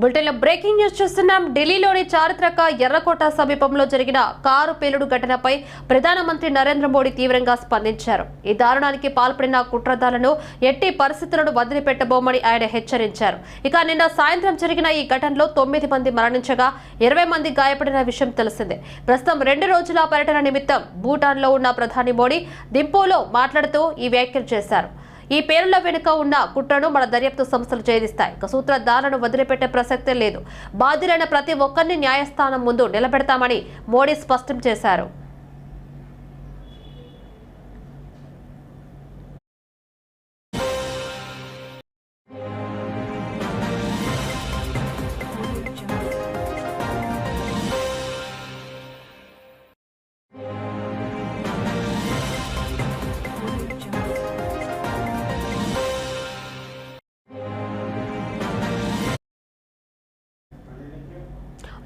బులెటిన్లో breaking news చూస్తున్నాం. ఢిల్లీలోని చారిత్రక ఎర్రకోట సమీపంలో జరిగిన కారు పేలుడు ఘటనపై ప్రధానమంత్రి నరేంద్ర మోడీ తీవ్రంగా స్పందించారు. ఈ దారుణానికి పాల్పడిన కుట్రదాలను ఎట్టి పరిస్థితులను వదిలిపెట్టబోమని ఆయన హెచ్చరించారు. ఇక నిన్న సాయంత్రం జరిగిన ఈ ఘటనలో తొమ్మిది మంది మరణించగా ఇరవై మంది గాయపడిన విషయం తెలిసిందే. ప్రస్తుతం రెండు రోజుల పర్యటన నిమిత్తం భూటాన్లో ఉన్న ప్రధాని మోడీ దింపోలో మాట్లాడుతూ ఈ వ్యాఖ్యలు చేశారు. ఈ పేరుల వెనుక ఉన్న కుట్రను మన దర్యాప్తు సంస్థలు ఛేదిస్తాయి. ఇక సూత్రధారులను వదిలిపెట్టే ప్రసక్తే లేదు. బాధ్యులైన ప్రతి ఒక్కరిని న్యాయస్థానం ముందు నిలబెడతామని మోడీ స్పష్టం చేశారు.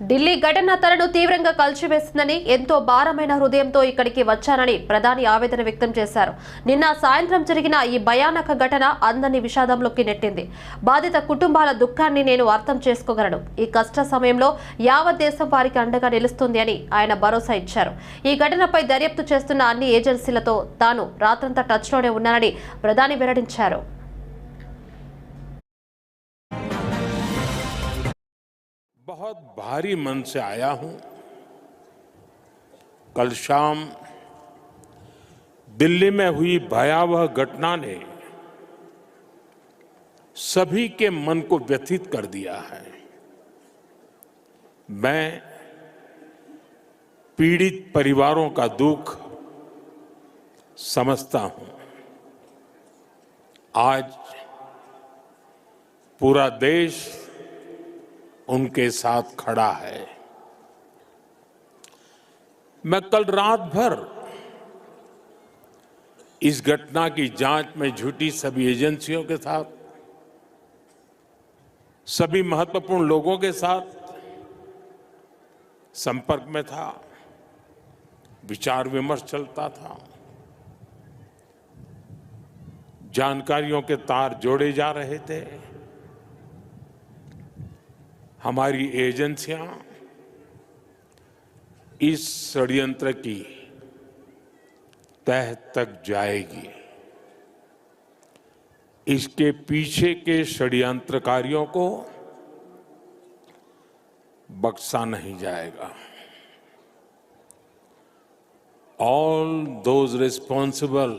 ఢిల్లీ ఘటన తనను తీవ్రంగా కలిచివేసిందని ఎంతో భారమైన హృదయంతో ఇక్కడికి వచ్చానని ప్రధాని ఆవేదన వ్యక్తం చేశారు. నిన్న సాయంత్రం జరిగిన ఈ భయానక ఘటన అందరినీ విషాదంలోకి నెట్టింది. బాధిత కుటుంబాల దుఃఖాన్ని నేను అర్థం చేసుకోగలను. ఈ కష్ట సమయంలో యావత్ దేశం వారికి అండగా నిలుస్తుంది అని ఆయన భరోసా ఇచ్చారు. ఈ ఘటనపై దర్యాప్తు చేస్తున్న అన్ని ఏజెన్సీలతో తాను రాత్రంతా టచ్లోనే ఉన్నానని ప్రధాని వెల్లడించారు. बहुत भारी मन से आया हूँ। कल शाम दिल्ली में हुई भयावह घटना ने सभी के मन को व्यथित कर दिया है। मैं पीड़ित परिवारों का दुख समझता हूँ। आज पूरा देश उनके साथ खड़ा है। मैं कल रात भर इस घटना की जाँच में जुटी सभी एजेंसियों के साथ, सभी महत्वपूर्ण लोगों के साथ संपर्क में था, विचार विमर्श चलता था। जानकारियों के तार जोड़े जा रहे थे। हमारी एजेंसियाँ इस षड्यंत्र की तह तक जाएगी। इसके पीछे के षड्यंत्रकारियों को बख्शा नहीं जाएगा। All those responsible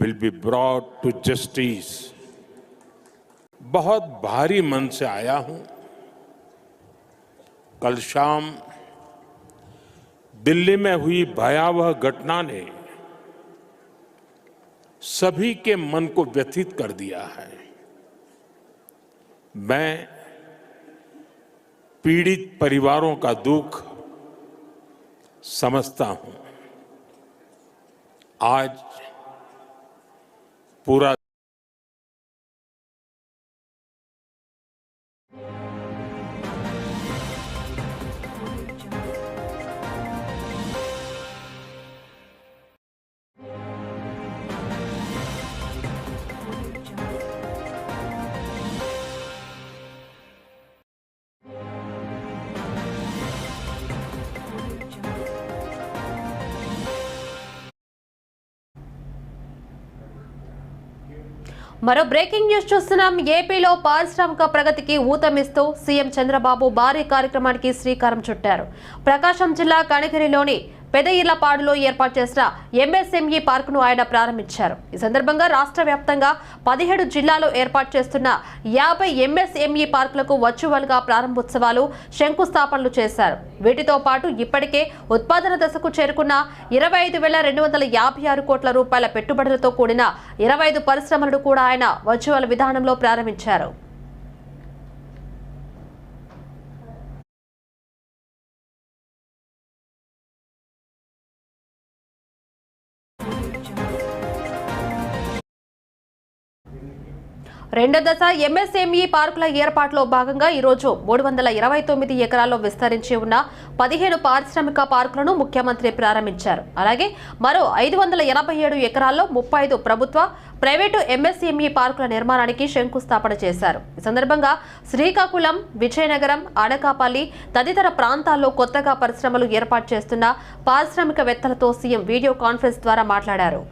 will be brought to justice बहुत भारी मन से आया हूँ। कल शाम दिल्ली में हुई भयावह घटना ने सभी के मन को व्यथित कर दिया है। मैं पीड़ित परिवारों का दुख समझता हूँ। आज पूरा మరో బ్రేకింగ్ న్యూస్ చూస్తున్నాం. ఏపీలో పారిశ్రామిక ప్రగతికి ఊతమిస్తూ సీఎం చంద్రబాబు భారీ కార్యక్రమానికి శ్రీకారం చుట్టారు. ప్రకాశం జిల్లా కణగిరిలోని పెదయిర్లపాడులో ఏర్పాటు చేసిన ఎంఎస్ఎంఈ పార్కును ఆయన ప్రారంభించారు. ఈ సందర్భంగా రాష్ట్ర వ్యాప్తంగా పదిహేడు జిల్లాలో ఏర్పాటు చేస్తున్న యాభై ఎంఎస్ఎంఈ పార్కులకు వర్చువల్గా ప్రారంభోత్సవాలు శంకుస్థాపనలు చేశారు. వీటితో పాటు ఇప్పటికే ఉత్పాదన దశకు చేరుకున్న ఇరవై ఐదు వేల రెండు వందల యాభై ఆరు కోట్ల రూపాయల పెట్టుబడులతో కూడిన ఇరవై ఐదు పరిశ్రమలను కూడా ఆయన వర్చువల్ విధానంలో ప్రారంభించారు. రెండో దశ ఎంఎస్ఎంఈ పార్కుల ఏర్పాటులో భాగంగా ఈరోజు మూడు వందల ఇరవై తొమ్మిది ఎకరాల్లో విస్తరించి ఉన్న పదిహేను పారిశ్రామిక పార్కులను ముఖ్యమంత్రి ప్రారంభించారు. అలాగే మరో ఐదు వందల ఎనభై ఏడు ఎకరాల్లో ముప్పై ఐదు ప్రభుత్వ ప్రైవేటు ఎంఎస్ఎంఈ పార్కుల నిర్మాణానికి శంకుస్థాపన చేశారు. ఈ సందర్భంగా శ్రీకాకుళం విజయనగరం అడకాపల్లి తదితర ప్రాంతాల్లో కొత్తగా పరిశ్రమలు ఏర్పాటు చేస్తున్న పారిశ్రామికవేత్తలతో సీఎం వీడియో కాన్ఫరెన్స్ ద్వారా మాట్లాడారు.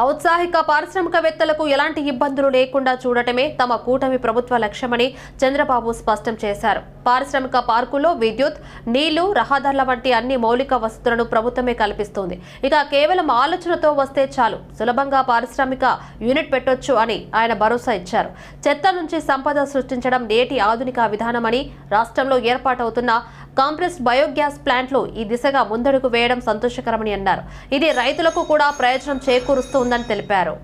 ఔత్సాహిక పారిశ్రామికవేత్తలకు ఎలాంటి ఇబ్బందులు లేకుండా చూడటమే తమ కూటమి ప్రభుత్వ లక్ష్యమని చంద్రబాబు స్పష్టం చేశారు. పారిశ్రామిక పార్కుల్లో విద్యుత్ నీళ్ళు రహదారుల వంటి అన్ని మౌలిక వసతులను ప్రభుత్వమే కల్పిస్తోంది. ఇక కేవలం ఆలోచనతో వస్తే చాలు. సులభంగా పారిశ్రామిక యూనిట్ పెట్టొచ్చు అని ఆయన భరోసా ఇచ్చారు. చెత్త నుంచి సంపద సృష్టించడం నేటి ఆధునిక విధానమని రాష్ట్రంలో ఏర్పాటవుతున్న కాంప్రెస్ బయోగ్యాస్ ప్లాంట్లు ఈ దిశగా ముందడుగు వేయడం సంతోషకరమని అన్నారు. ఇది రైతులకు కూడా ప్రయోజనం చేకూరుస్తుందని తెలిపారు.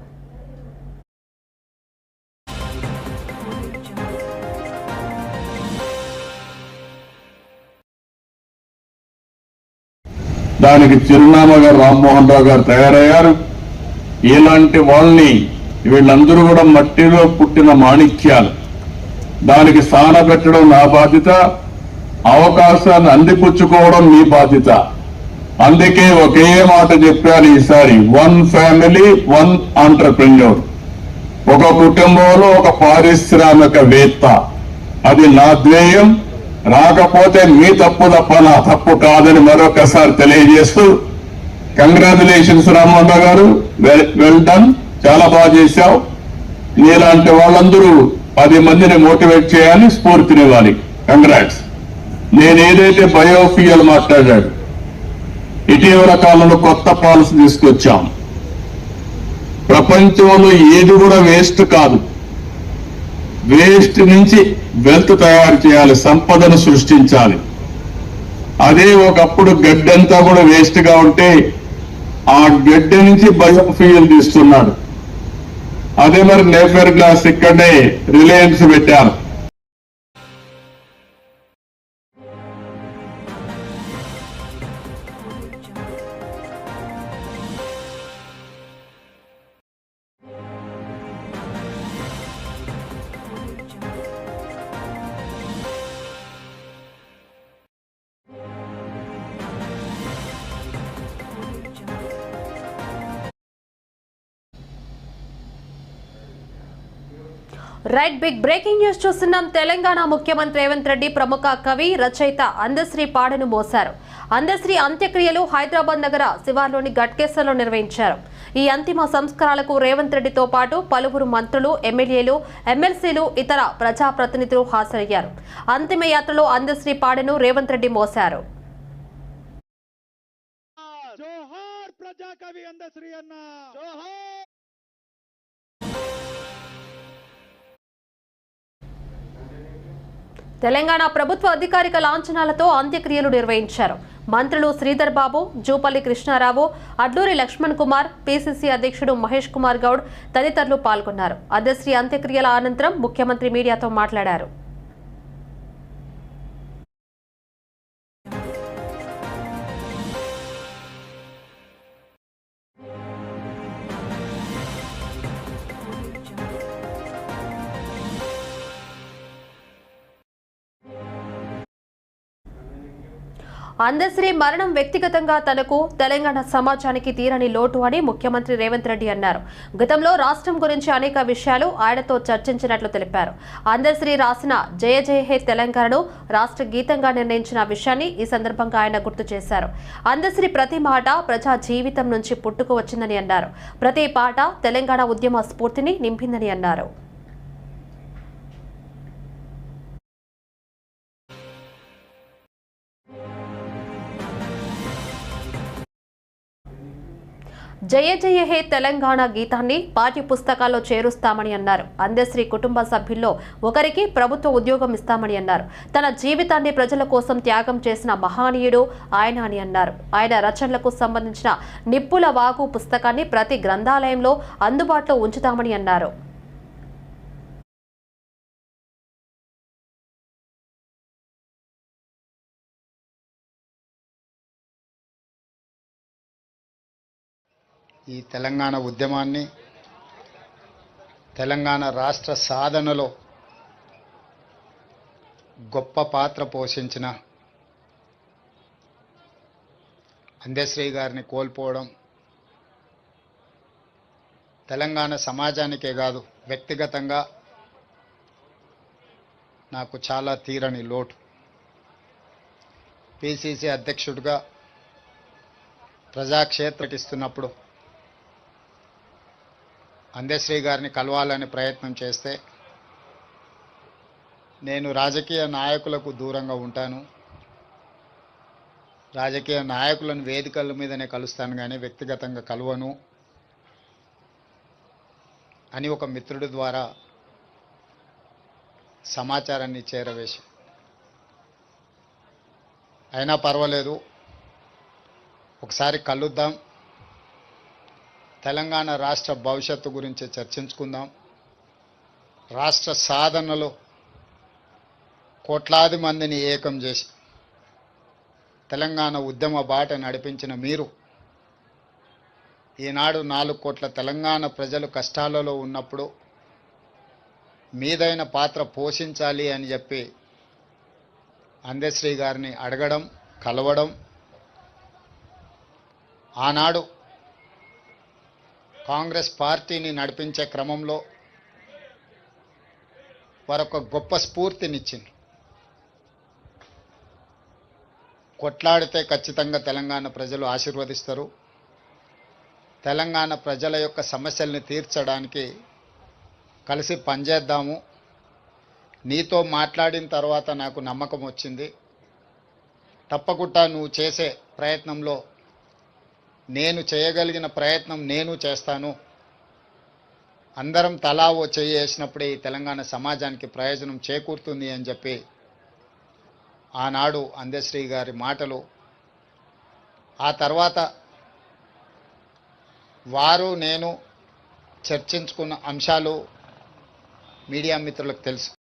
దానికి చిరునామాగా రామ్మోహన్ రావు గారు తయారయ్యారు. ఇలాంటి వాళ్ళని వీళ్ళందరూ కూడా మట్టిలో పుట్టిన మాణిక్యాలు. దానికి పెట్టడం నా బాధ్యత. అవకాశాన్ని అందిపుచ్చుకోవడం మీ బాధ్యత. అందుకే ఒకే మాట చెప్పాను ఈసారి. One family one entrepreneur. ఒక కుటుంబంలో ఒక పారిశ్రామికవేత్త అది నా ధ్యేయం. రాకపోతే మీ తప్పు తప్ప నా తప్పు కాదని మరొకసారి తెలియజేస్తూ కంగ్రాచులేషన్స్ రామోహన్ గారు. Well done. చాలా బాగా చేశావు. నీలాంటి వాళ్ళందరూ పది మందిని మోటివేట్ చేయాలి స్ఫూర్తినివ్వాలి. కంగ్రాట్స్. నేను ఏదైతే బయోఫియల్ మాట్లాడాడు ఇటీవల కాలంలో కొత్త పాలసీ తీసుకొచ్చాం. ప్రపంచంలో ఏది కూడా వేస్ట్ కాదు. వేస్ట్ నుంచి వెల్త్ తయారు చేయాలి సంపదను సృష్టించాలి. అదే ఒకప్పుడు గడ్డంతా కూడా వేస్ట్గా ఉంటే ఆ గడ్డ నుంచి బయోఫ్యూయల్ తీస్తున్నాడు. అదే మరి నేఫర్ గ్లాస్ ఇక్కడే రిలయన్స్ పెట్టారు. రైట్ బిగ్ బ్రేకింగ్ న్యూస్ చూస్తున్నాం. తెలంగాణ ముఖ్యమంత్రి రేవంత్ రెడ్డి ప్రముఖ కవి రచయిత అందశ్రీ పాడను మోశారు. అందశ్రీ అంత్యక్రియలు హైదరాబాద్ నగర శివార్లోని గట్కేశ్వర్లో నిర్వహించారు. ఈ అంతిమ సంస్కారాలకు రేవంత్ రెడ్డితో పాటు పలువురు మంత్రులు ఎమ్మెల్యేలు ఎమ్మెల్సీలు ఇతర ప్రజాప్రతినిధులు హాజరయ్యారు. అంతిమ యాత్రలో అందశ్రీ పాడను రేవంత్ రెడ్డి మోశారు. జోహార్ ప్రజా కవి అందశ్రీ అన్న. జోహార్ తెలంగాణ ప్రభుత్వ అధికారిక లాంఛనాలతో అంత్యక్రియలు నిర్వహించారు. మంత్రులు శ్రీధర్ బాబు జూపల్లి కృష్ణారావు అడ్లూరి లక్ష్మణ్ కుమార్ పిసిసి అధ్యక్షుడు మహేష్ కుమార్ గౌడ్ తదితరులు పాల్గొన్నారు. అధ్యశ్రీ అంత్యక్రియల అనంతరం ముఖ్యమంత్రి మీడియాతో మాట్లాడారు. అందశ్రీ మరణం వ్యక్తిగతంగా తనకు తెలంగాణ సమాజానికి తీరని లోటు అని ముఖ్యమంత్రి రేవంత్ రెడ్డి అన్నారు. గతంలో రాష్ట్రం గురించి అనేక విషయాలు ఆయనతో చర్చించినట్లు తెలిపారు. అందశ్రీ రాసిన జయ జయ హే తెలంగాణను రాష్ట్ర గీతంగా నిర్ణయించిన విషయాన్ని ఈ సందర్భంగా ఆయన గుర్తు చేశారు. అందశ్రీ ప్రతి మాట ప్రజా జీవితం నుంచి పుట్టుకు వచ్చిందని అన్నారు. ప్రతి పాట తెలంగాణ ఉద్యమ స్ఫూర్తిని నింపిందని అన్నారు. జయ జయ హే తెలంగాణ గీతాన్ని పాఠ్య పుస్తకాల్లో చేరుస్తామని అన్నారు. అందశ్రీ కుటుంబ సభ్యుల్లో ఒకరికి ప్రభుత్వ ఉద్యోగం ఇస్తామని అన్నారు. తన జీవితాన్ని ప్రజల కోసం త్యాగం చేసిన మహానీయుడు ఆయన అని అన్నారు. ఆయన రచనలకు సంబంధించిన నిప్పుల వాగు పుస్తకాన్ని ప్రతి గ్రంథాలయంలో అందుబాటులో ఉంచుతామని అన్నారు. ఈ తెలంగాణ ఉద్యమాన్ని తెలంగాణ రాష్ట్ర సాధనలో గొప్ప పాత్ర పోషించిన అందశ్రీ గారిని కోల్పోవడం తెలంగాణ సమాజానికే కాదు వ్యక్తిగతంగా నాకు చాలా తీరని లోటు. పిసిసి అధ్యక్షుడిగా ప్రజాక్షేత్రకిస్తున్నప్పుడు అందశ్రీ గారిని కలవాలని ప్రయత్నం చేస్తే నేను రాజకీయ నాయకులకు దూరంగా ఉంటాను. రాజకీయ నాయకులను వేదికల మీదనే కలుస్తాను కానీ వ్యక్తిగతంగా కలవను అని ఒక మిత్రుడి ద్వారా సమాచారాన్ని చేరవేసి అయినా పర్వాలేదు. ఒకసారి కలుద్దాం. తెలంగాణ రాష్ట్ర భవిష్యత్తు గురించి చర్చించుకుందాం. రాష్ట్ర సాధనలో కోట్లాది మందిని ఏకం చేసి తెలంగాణ ఉద్యమ బాట నడిపించిన మీరు ఈనాడు నాలుగు కోట్ల తెలంగాణ ప్రజలు కష్టాలలో ఉన్నప్పుడు మీదైన పాత్ర పోషించాలి అని చెప్పి అందశ్రీ గారిని అడగడం కలవడం ఆనాడు కాంగ్రెస్ పార్టీని నడిపించే క్రమంలో వారొక గొప్ప స్ఫూర్తినిచ్చింది. కొట్లాడితే ఖచ్చితంగా తెలంగాణ ప్రజలు ఆశీర్వదిస్తారు. తెలంగాణ ప్రజల యొక్క సమస్యల్ని తీర్చడానికి కలిసి పనిచేద్దాము. నీతో మాట్లాడిన తర్వాత నాకు నమ్మకం వచ్చింది. తప్పకుండా నువ్వు చేసే ప్రయత్నంలో నేను చేయగలిగిన ప్రయత్నం నేను చేస్తాను. అందరం తలా ఓ చేసినప్పుడే ఈ తెలంగాణ సమాజానికి ప్రయోజనం చేకూరుతుంది అని చెప్పి ఆనాడు అందశ్రీ గారి మాటలు. ఆ తర్వాత వారు నేను చర్చించుకున్న అంశాలు మీడియా మిత్రులకు తెలుసు.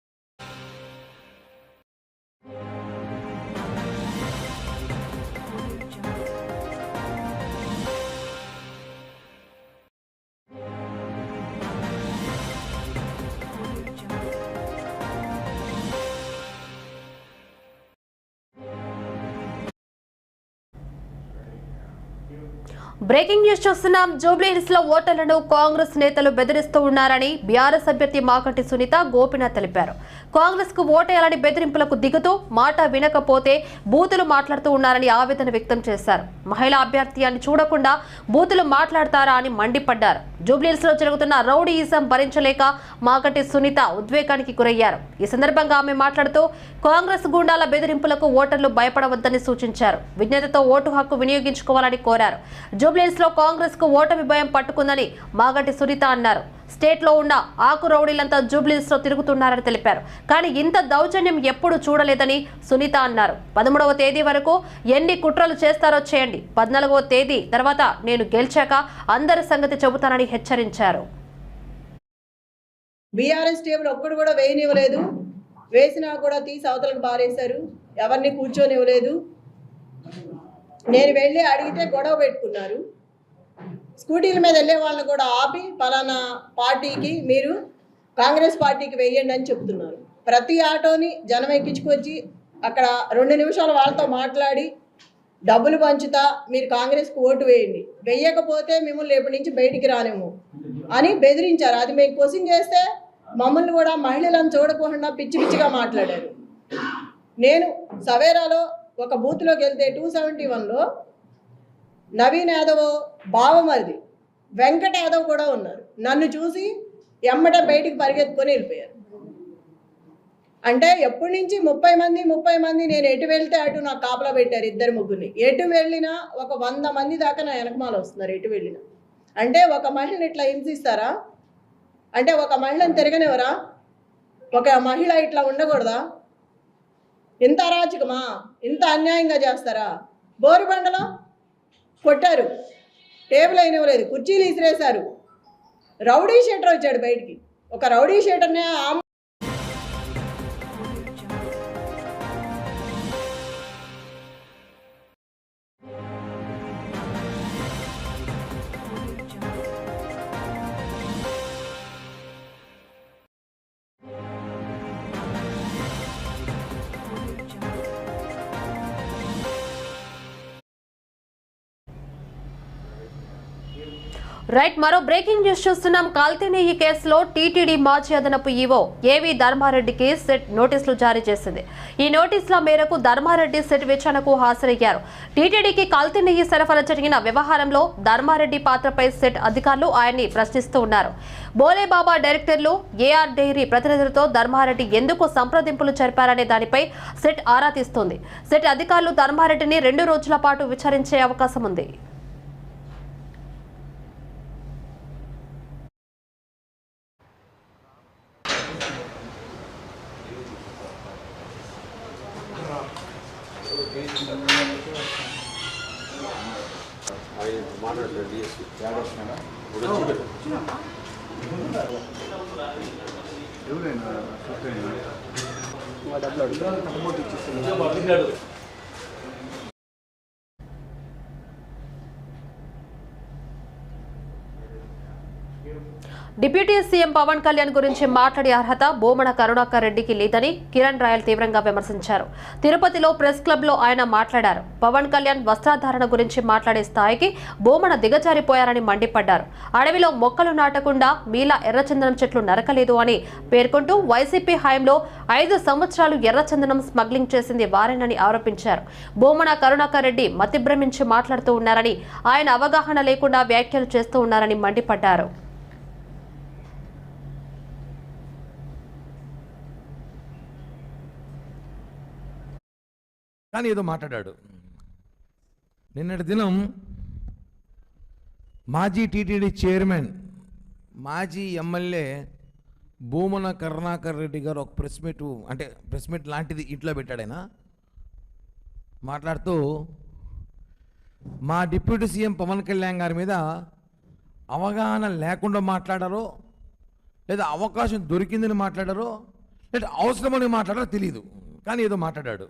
బ్రేకింగ్ న్యూస్ చూస్తున్నాం. జూబ్లీహిల్స్లో ఓటర్లను కాంగ్రెస్ నేతలు బెదిరిస్తూ ఉన్నారని బీఆర్ఎస్ అభ్యర్థి మాకటి సునీత గోపినాథ్ తెలిపారు. కాంగ్రెస్కు ఓటేయాలని బెదిరింపులకు దిగుతూ మాట వినకపోతే బూతులు మాట్లాడుతూ ఉన్నారని ఆవేదన వ్యక్తం చేశారు. మహిళా అభ్యర్థి అని చూడకుండా బూతులు మాట్లాడతారా అని మండిపడ్డారు. జూబ్లీహిల్స్లో జరుగుతున్న రౌడీయిజం భరించలేక మాకటి సునీత ఉద్వేగానికి గురయ్యారు. ఈ సందర్భంగా ఆమె మాట్లాడుతూ కాంగ్రెస్ గుండాల బెదిరింపులకు ఓటర్లు భయపడవద్దని సూచించారు. విజ్ఞతతో ఓటు హక్కు వినియోగించుకోవాలని కోరారు. జూబ్లీహిల్స్లో కాంగ్రెస్కు ఓటమి భయం పట్టుకుందని మాగంటి సునీత అన్నారు. స్టేట్లో ఉన్న ఆకు రౌడీలంతా జూబ్లీస్లో తిరుగుతున్నారని తెలిపారు. కానీ ఇంత దౌర్జన్యం ఎప్పుడు చూడలేదని సునీత అన్నారు. పదమూడవ తేదీ వరకు ఎన్ని కుట్రలు చేస్తారో చేయండి. పద్నాలుగవ తేదీ తర్వాత నేను గెలిచాక అందరి సంగతి చెబుతానని హెచ్చరించారు. బీఆర్ఎస్ టేబుల్ ఒక్కడు కూడా వేయనివ్వలేదు. వేసినా కూడా తీసి అవతలకు బారేశారు ఎవరిని కూర్చొనివ్వలేదు. నేను వెళ్ళి అడిగితే గొడవ పెట్టుకున్నారు. స్కూటీల మీద వెళ్ళే వాళ్ళని కూడా ఆపి పలానా పార్టీకి మీరు కాంగ్రెస్ పార్టీకి వేయండి అని చెప్తున్నారు. ప్రతి ఆటోని జనం ఎక్కించుకొచ్చి అక్కడ రెండు నిమిషాలు వాళ్ళతో మాట్లాడి డబ్బులు పంచుతా మీరు కాంగ్రెస్కి ఓటు వేయండి. వెయ్యకపోతే మిమ్మల్ని రేపటి నుంచి బయటికి రానేమో అని బెదిరించారు. అది మేము క్వశ్చన్ చేస్తే మమ్మల్ని కూడా మహిళలను చూడకుండా పిచ్చి పిచ్చిగా మాట్లాడారు. నేను సవేరాలో ఒక బూత్లోకి వెళ్తే టూ సెవెంటీ వన్లో నవీన్ యాదవ్ బావమరిది వెంకట యాదవ్ కూడా ఉన్నారు. నన్ను చూసి ఎమ్మట బయటికి పరిగెత్తుకొని వెళ్ళిపోయారు. అంటే ఎప్పటి నుంచి ముప్పై మంది ముప్పై మంది నేను ఎటు వెళ్తే అటు నాకు కాపలా పెట్టారు ఇద్దరు ముగ్గురిని. ఎటు వెళ్ళినా ఒక వంద మంది దాకా నా వెనకమాల వస్తున్నారు ఎటు వెళ్ళినా. అంటే ఒక మహిళను ఇట్లా హింసిస్తారా? అంటే ఒక మహిళను తిరగనివరా ఒక మహిళ ఇట్లా ఉండకూడదా? ఇంత అరాచకమా? ఇంత అన్యాయంగా చేస్తారా? బోరుబండలో కొట్టారు. టేబుల్ అయినవ్వలేదు కుర్చీలు ఇసిరేశారు. రౌడీ షీటర్ వచ్చాడు బయటికి. ఒక రౌడీ షీటర్నే రైట్ మరో బ్రేకింగ్ న్యూస్ చూస్తున్నాం. కాల్తీనేయి కేసులో టీటీడీ మాజీ అదనపు ఈవో ఏవి ధర్మారెడ్డికి సెట్ నోటీసులు జారీ చేసింది. ఈ నోటీసుల మేరకు ధర్మారెడ్డి సెట్ విచారణకు హాజరయ్యారు. టీటీడీకి కాల్తీనేయి నెయ్యి సరఫరా జరిగిన వ్యవహారంలో ధర్మారెడ్డి పాత్రపై సెట్ అధికారులు ఆయన్ని ప్రశ్నిస్తూ ఉన్నారు. బోలేబాబా డైరెక్టర్లు ఏఆర్ డైరీ ప్రతినిధులతో ధర్మారెడ్డి ఎందుకు సంప్రదింపులు జరిపారనే దానిపై సెట్ ఆరా తీస్తోంది. సెట్ అధికారులు ధర్మారెడ్డిని రెండు రోజుల పాటు విచారించే అవకాశం ఉంది. మాట్లాడలేదు డిఎస్పీ యాడ్ వచ్చినా ఇప్పుడు ఎవరైనా మా డబ్బులు అడుగుతారు డిప్యూటీ సీఎం పవన్ కళ్యాణ్ గురించి మాట్లాడే అర్హత బోమన కరుణాకర్ రెడ్డికి లేదని కిరణ్ రాయల్ తీవ్రంగా విమర్శించారు. తిరుపతిలో ప్రెస్ క్లబ్లో ఆయన మాట్లాడారు. పవన్ కళ్యాణ్ వస్త్రధారణ గురించి మాట్లాడే స్థాయికి బోమన దిగజారిపోయారని మండిపడ్డారు. అడవిలో మొక్కలు నాటకుండా మీలా ఎర్రచందనం చెట్లు నరకలేదు అని పేర్కొంటూ వైసీపీ హయాంలో ఐదు సంవత్సరాలు ఎర్రచందనం స్మగ్లింగ్ చేసింది వారేనని ఆరోపించారు. బోమన కరుణాకర్ రెడ్డి మతిభ్రమించి మాట్లాడుతూ ఉన్నారని ఆయన అవగాహన లేకుండా వ్యాఖ్యలు చేస్తూ ఉన్నారని మండిపడ్డారు. కానీ ఏదో మాట్లాడాడు. నిన్నటి దినం మాజీ టీటీడీ చైర్మన్ మాజీ ఎమ్మెల్యే భూమన కరుణాకర్ రెడ్డి గారు ఒక ప్రెస్ మీట్ అంటే ప్రెస్ మీట్ లాంటిది ఇంట్లో పెట్టాడైనా మాట్లాడుతూ మా డిప్యూటీ సీఎం పవన్ కళ్యాణ్ గారి మీద అవగాహన లేకుండా మాట్లాడారో లేదా అవకాశం దొరికిందని మాట్లాడారో లేదా అవసరమని మాట్లాడారో తెలియదు కానీ ఏదో మాట్లాడాడు.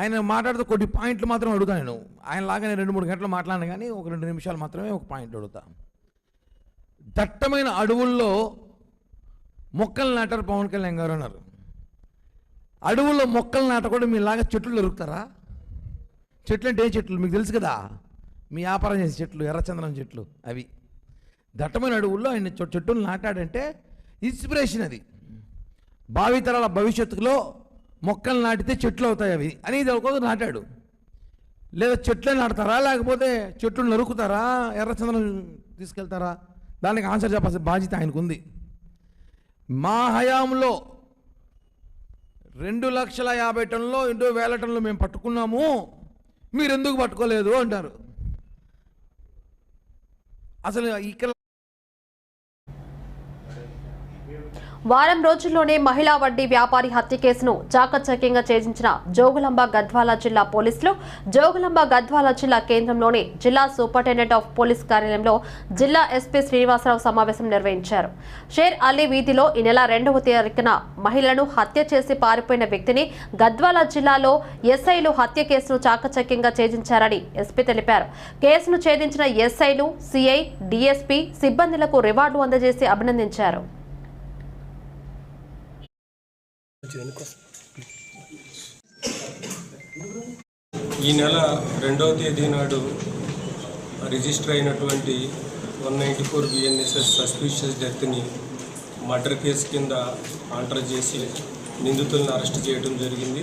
ఆయన మాట్లాడుతూ కొన్ని పాయింట్లు మాత్రం అడుగుతాను నేను. ఆయన లాగానే నేను రెండు మూడు గంటలు మాట్లాడను కానీ ఒక రెండు నిమిషాలు మాత్రమే ఒక పాయింట్ అడుగుతా. దట్టమైన అడవుల్లో మొక్కలు నాటారు పవన్ కళ్యాణ్ గారు అన్నారు. అడవుల్లో మొక్కలు నాటకుండా మీలాగా చెట్లు దొరుకుతారా? చెట్లు అంటే ఏ చెట్లు? మీకు తెలుసు కదా మీ వ్యాపారం చేసే చెట్లు ఎర్రచందనం చెట్లు అవి. దట్టమైన అడవుల్లో ఆయన చెట్టును చెట్టులు నాటాడంటే ఇన్స్పిరేషన్ అది. భావితరాల భవిష్యత్తులో మొక్కలు నాటితే చెట్లు అవుతాయి అవి. అని ఇది ఒక నాటాడు. లేదా చెట్లే నాటుతారా? లేకపోతే చెట్లు నరుకుతారా? ఎర్రచందనం తీసుకెళ్తారా? దానికి ఆన్సర్ చెప్పాల్సిన బాధ్యత ఆయనకుంది. మా హయాంలో రెండు లక్షల యాభై టన్నులో రెండు వేల టన్నులు మేము పట్టుకున్నాము. మీరు ఎందుకు పట్టుకోలేదు? అంటారు. అసలు ఇక్కడ వారం రోజుల్లోనే మహిళా వడ్డీ వ్యాపారి హత్య కేసును చాకచక్యంగా ఛేదించిన జోగులాంబ గద్వాల జిల్లా పోలీసులు జోగులాంబ గద్వాల జిల్లా కేంద్రంలోని జిల్లా సూపరింటెండెంట్ ఆఫ్ పోలీస్ కార్యాలయంలో జిల్లా ఎస్పీ శ్రీనివాసరావు సమావేశం నిర్వహించారు. షేర్ అలీ వీధిలో ఈ నెల రెండవ తారీఖున మహిళను హత్య చేసి పారిపోయిన వ్యక్తిని గద్వాల జిల్లాలో ఎస్ఐలు హత్య కేసును చాకచక్యంగా ఛేదించారని ఎస్పీ తెలిపారు. కేసును ఛేదించిన ఎస్ఐలు సిఐ డిఎస్పీ సిబ్బందులకు రివార్డు అందజేసి అభినందించారు. ఈ నెల రెండవ తేదీ నాడు రిజిస్టర్ అయినటువంటి one ninety four BNSS suspicious డెత్ని murder case కింద ఆర్డర్ చేసి నిందితులను అరెస్ట్ చేయడం జరిగింది.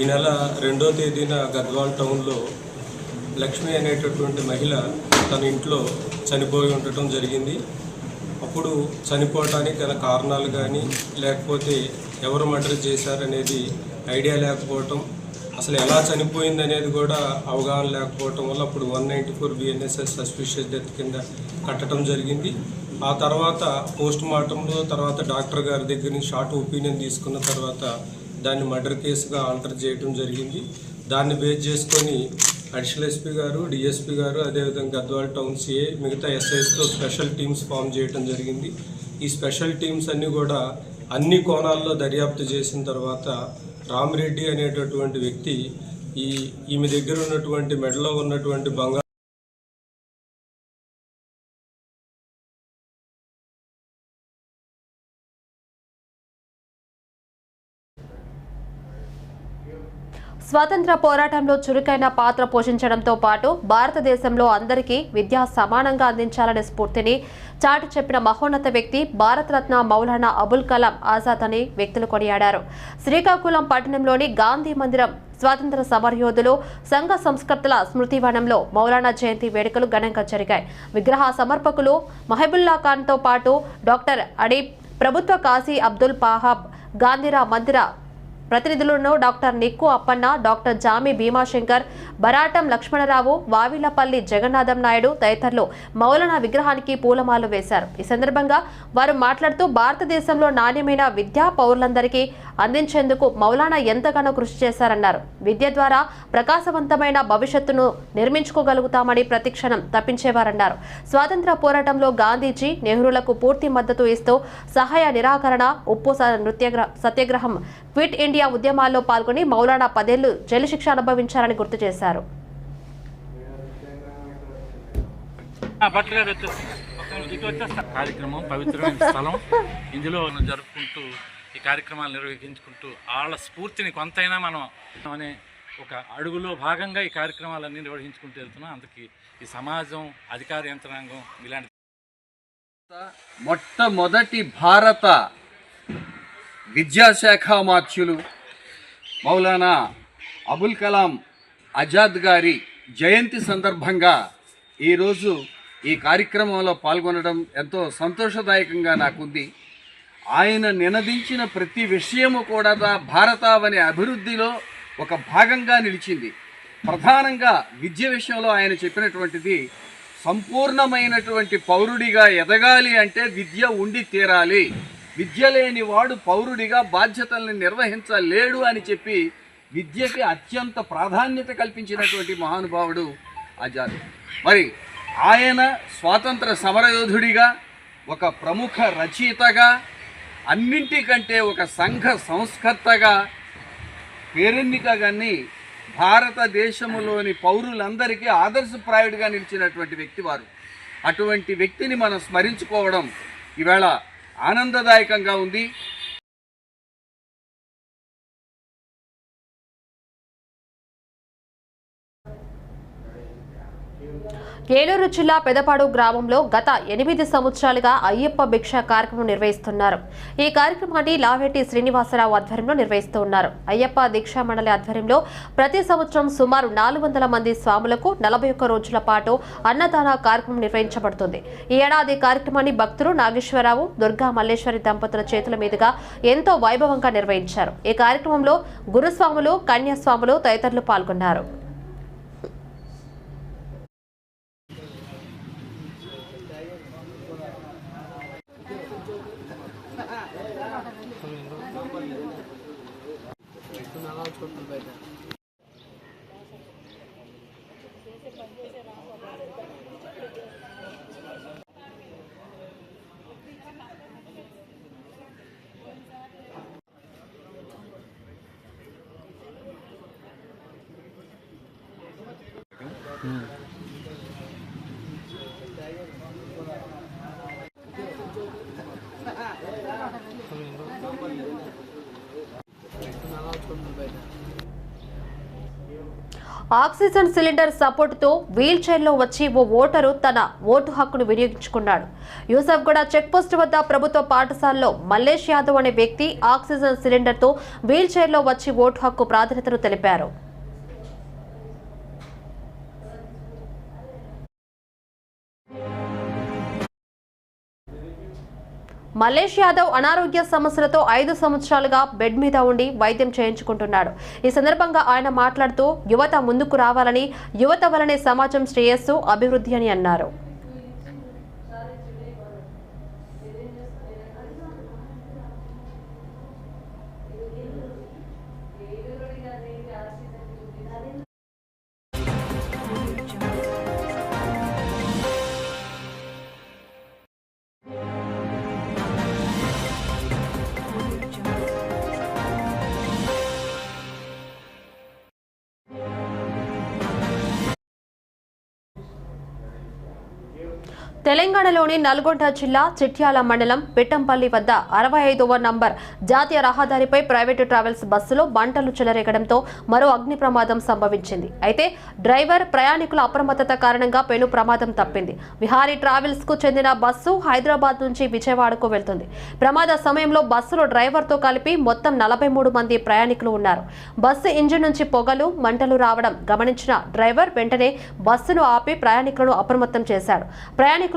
ఈ నెల రెండో తేదీన గద్వాల్ టౌన్లో లక్ష్మి అనేటటువంటి మహిళ తన ఇంట్లో చనిపోయి ఉండటం జరిగింది. అప్పుడు చనిపోవటానికి గల కారణాలు కానీ లేకపోతే ఎవరు మర్డర్ చేశారనేది ఐడియా లేకపోవటం అసలు ఎలా చనిపోయింది అనేది కూడా అవగాహన లేకపోవటం వల్ల అప్పుడు one ninety four BNSS suspicious death కింద కట్టడం జరిగింది. ఆ తర్వాత పోస్ట్ మార్టంలో తర్వాత డాక్టర్ గారి దగ్గర నుంచి షార్ట్ ఒపీనియన్ తీసుకున్న తర్వాత దాన్ని మర్డర్ కేసుగా ఆల్టర్ చేయడం జరిగింది. దాన్ని బేస్ చేసుకొని అడిషనల్ ఎస్పీ గారు డిఎస్పీ గారు అదేవిధంగా గద్వాల్ టౌన్ సిఏ మిగతా ఎస్ఐస్తో స్పెషల్ టీమ్స్ ఫామ్ చేయడం జరిగింది. ఈ స్పెషల్ టీమ్స్ అన్నీ కూడా అన్ని కోణాల్లో దర్యాప్తు చేసిన తర్వాత రామిరెడ్డి అనేటటువంటి వ్యక్తి ఈ ఈమె దగ్గర ఉన్నటువంటి మెడలో ఉన్నటువంటి బంగారు స్వాతంత్ర పోరాటంలో చురుకైన పాత్ర పోషించడంతో పాటు భారతదేశంలో అందరికీ విద్య సమానంగా అందించాలనే స్ఫూర్తిని చాటు చెప్పిన మహోన్నత వ్యక్తి భారతరత్న మౌలానా అబుల్ కలాం ఆజాద్ అని వ్యక్తులు కొనియాడారు. శ్రీకాకుళం పట్టణంలోని గాంధీ మందిరం స్వాతంత్ర సమరయోధులు సంఘ సంస్కర్తల స్మృతివనంలో మౌలానా జయంతి వేడుకలు ఘనంగా జరిగాయి. విగ్రహ సమర్పకులు మహబుల్లా ఖాన్తో పాటు డాక్టర్ అడీబ్ ప్రభుత్వ కాశీ అబ్దుల్ పాహాబ్ గాంధీరా మందిర ప్రతినిధులను డాక్టర్ నిక్కు అప్పన్న డాక్టర్ జామి భీమాశంకర్ బరాటం లక్ష్మణరావు వావిలపల్లి జగన్నాథం నాయుడు తదితరులు మౌలానా విగ్రహానికి పూలమాలు వేశారు. ఈ సందర్భంగా వారు మాట్లాడుతూ భారతదేశంలో నాణ్యమైన విద్య పౌరులందరికీ అందించేందుకు మౌలానా ఎంతగానో కృషి చేశారన్నారు. విద్య ద్వారా ప్రకాశవంతమైన భవిష్యత్తును నిర్మించుకోగలుగుతామని ప్రతిక్షణం తప్పించేవారన్నారు. స్వాతంత్ర పోరాటంలో గాంధీజీ నెహ్రూలకు పూర్తి మద్దతు ఇస్తూ సహాయ నిరాకరణ ఉప్పు నృత్య సత్యాగ్రహం క్విట్ ఇండియా ఉద్యమాల్లో పాల్గొని మౌలానా పదేళ్ళు జైలు శిక్ష అనుభవించారని గుర్తు చేశారు. కార్యక్రమం పవిత్రమైన స్థలం. ఇందులో జరుపుకుంటూ ఈ కార్యక్రమాలు నిర్వహించుకుంటూ వాళ్ళ స్ఫూర్తిని కొంతైనా మనం అనే ఒక అడుగులో భాగంగా ఈ కార్యక్రమాలన్నీ నిర్వహించుకుంటూ వెళ్తున్నాం. అందుకే ఈ సమాజం అధికార యంత్రాంగం ఇలాంటి మొట్టమొదటి భారత విద్యాశాఖ మార్చులు మౌలానా అబుల్ కలాం ఆజాద్ గారి జయంతి సందర్భంగా ఈరోజు ఈ కార్యక్రమంలో పాల్గొనడం ఎంతో సంతోషదాయకంగా నాకుంది. ఆయన నినదించిన ప్రతి విషయము కూడా భారతావని అభివృద్ధిలో ఒక భాగంగా నిలిచింది. ప్రధానంగా విద్య విషయంలో ఆయన చెప్పినటువంటిది సంపూర్ణమైనటువంటి పౌరుడిగా ఎదగాలి అంటే విద్య ఉండి తీరాలి. విద్య లేని వాడు పౌరుడిగా బాధ్యతల్ని నిర్వహించలేడు అని చెప్పి విద్యకి అత్యంత ప్రాధాన్యత కల్పించినటువంటి మహానుభావుడు ఆజాద్ మరి ఆయన స్వాతంత్ర సమరయోధుడిగా ఒక ప్రముఖ రచయితగా అన్నింటికంటే ఒక సంఘ సంస్కర్తగా పేరెన్నిక కానీ పౌరులందరికీ ఆదర్శప్రాయుడిగా నిలిచినటువంటి వ్యక్తి వారు అటువంటి వ్యక్తిని మనం స్మరించుకోవడం ఈవేళ ఆనందదాయకంగా ఉంది. ఏలూరు జిల్లా పెదపాడు గ్రామంలో గత ఎనిమిది సంవత్సరాలుగా అయ్యప్ప భిక్ష కార్యక్రమం నిర్వహిస్తున్నారు. ఈ కార్యక్రమాన్ని లావెట్టి శ్రీనివాసరావు ఆధ్వర్యంలో నిర్వహిస్తూ ఉన్నారు. అయ్యప్ప దీక్షా మండలి ఆధ్వర్యంలో ప్రతి సంవత్సరం సుమారు నాలుగు వందల మంది స్వాములకు నలభై ఒక్క రోజుల పాటు అన్నదాన కార్యక్రమం నిర్వహించబడుతుంది. ఈ ఏడాది కార్యక్రమాన్ని భక్తులు నాగేశ్వరరావు దుర్గా మల్లేశ్వరి దంపతుల చేతుల మీదుగా ఎంతో వైభవంగా నిర్వహించారు. ఈ కార్యక్రమంలో గురుస్వాములు కన్యాస్వాములు తదితరులు పాల్గొన్నారు. ఆక్సిజన్ సిలిండర్ సపోర్టుతో వీల్ చైర్లో వచ్చి ఓ ఓటరు తన ఓటు హక్కును వినియోగించుకున్నాడు. యూసఫ్గూడ చెక్పోస్ట్ వద్ద ప్రభుత్వ పాఠశాలలో మల్లేష్ యాదవ్ అనే వ్యక్తి ఆక్సిజన్ సిలిండర్తో వీల్ చైర్లో వచ్చి ఓటు హక్కు ప్రాధాన్యతను తెలిపారు. మల్లేష్ యాదవ్ అనారోగ్య సమస్యలతో ఐదు సంవత్సరాలుగా బెడ్ మీద ఉండి వైద్యం చేయించుకుంటున్నాడు. ఈ సందర్భంగా ఆయన మాట్లాడుతూ యువత ముందుకు రావాలని యువత వలనే సమాజం శ్రేయస్సు అభివృద్ధి అని అన్నారు. తెలంగాణలోని నల్గొండ జిల్లా చిట్యాల మండలం పిట్టంపల్లి వద్ద అరవై ఐదవ నంబర్ జాతీయ రహదారిపై ప్రైవేటు ట్రావెల్స్ బస్సులో మంటలు చెలరేగడంతో మరో అగ్ని ప్రమాదం సంభవించింది. అయితే డ్రైవర్ ప్రయాణికుల అప్రమత్తత కారణంగా పెను ప్రమాదం తప్పింది. విహారీ ట్రావెల్స్కు చెందిన బస్సు హైదరాబాద్ నుంచి విజయవాడకు వెళ్తుంది. ప్రమాద సమయంలో బస్సులో డ్రైవర్తో కలిపి మొత్తం నలభై మూడు మంది ప్రయాణికులు ఉన్నారు. బస్సు ఇంజిన్ నుంచి పొగలు మంటలు రావడం గమనించిన డ్రైవర్ వెంటనే బస్సును ఆపి ప్రయాణికులను అప్రమత్తం చేశాడు. ప్రయాణికులు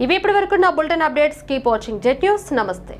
ఇవి ఇప్పటి వరకు నా bulletin updates. Keep watching Jet news. నమస్తే.